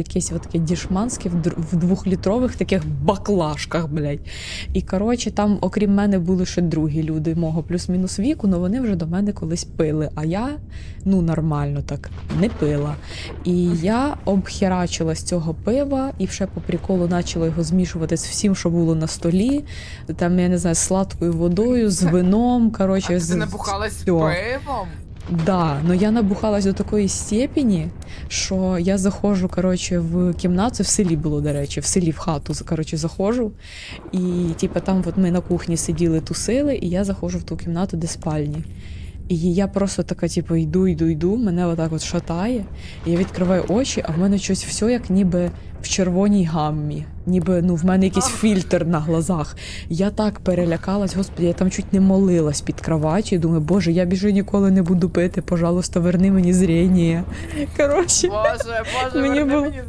якесь от таке дішманське в двохлітрових таких баклажках, блядь. І коротше, там, окрім мене, були ще другі люди мого плюс-мінус віку, але вони вже до мене колись пили. А я ну нормально так не пила. І я обхерачила з цього пива і ще по приколу почала його змішувати з всім, що було на столі. Там, я не знаю, з сладкою водою, з вином. Коротше, А з ти набухалась всьо. пивом? Да, но я набухалась до такої степені, що я заходжу, коротше, в кімнату, в селі було, до речі, в селі в хату, коротше, заходжу. І типу, там от ми на кухні сиділи, тусили, і я заходжу в ту кімнату, де спальні. І я просто така, типу, йду, йду, йду, мене отак от шатає. І я відкриваю очі, а в мене щось все як ніби в червоній гаммі. Ніби ну, в мене якийсь фільтр на глазах. Я так перелякалась, господи, я там чуть не молилась під кроватю. Думаю, боже, я більше ніколи не буду пити. Пожалуйста, верни мені зріння. Коротше, Боже, боже, Мені верни було- мені